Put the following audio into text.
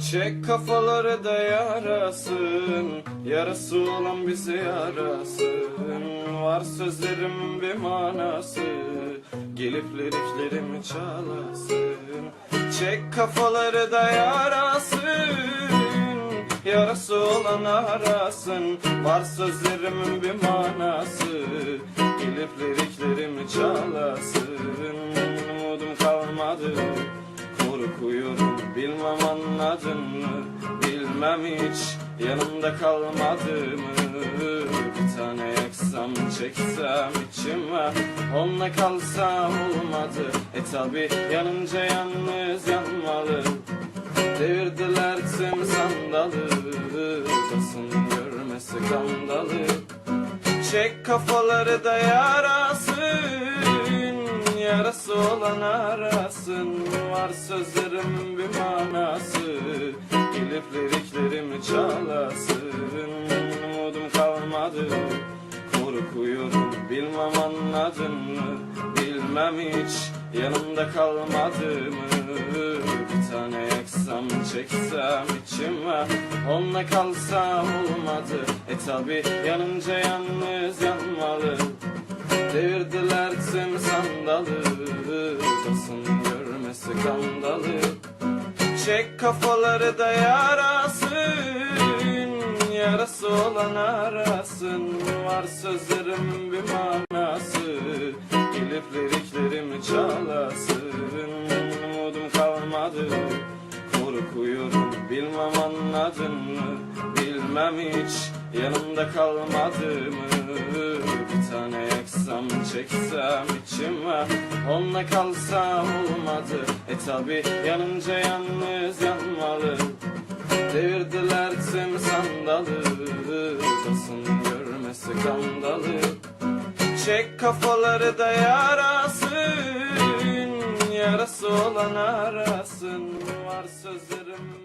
Çek kafaları da yarasın Yarası olan bize yarasın. Var sözlerimin bir manası Gelip liriklerimi çalasın. Çek kafaları da yarasın Yarası olan arasın. Var sözlerimin bir manası Gelip liriklerimi çalasın. Umudum kalmadı Korkuyorum bilmem anladın mı? Bilmem hiç yanımda kalmadı mı? Bir tane yaksam çeksem içime Onunla kalsam olmadı. E tabi yanınca yalnız yanmalı. Devirdiler tüm sandalı Basın görmesi kandalı. Çek kafaları da yarasın Yarası olan arasın Var sözlerim bir manası Gelip liriklerimi çalasın. Umudum kalmadı Korkuyorum bilmem anladın mı? Bilmem hiç yanımda kalmadı mı? Bir tane yaksam çeksem içime Onunla kalsam olmadı. E tabi yanınca yalnız sandalı Basın görmesi kandalı. Çek kafaları da yarasın Yarası olan arasın. Var sözlerim bir manası Gelip liriklerimi çalasın. Umudum kalmadı Korkuyorum bilmem anladın mı? Bilmem hiç yanımda kalmadı mı Bir yaksam çeksem içime Onunla kalsam olmadı. E tabi yanınca yalnız yanmalı. Devirdiler tüm sandalı. Basın görmesi kandalı. Çek kafaları da yarasın. Yarası olan arasın. Var sözlerim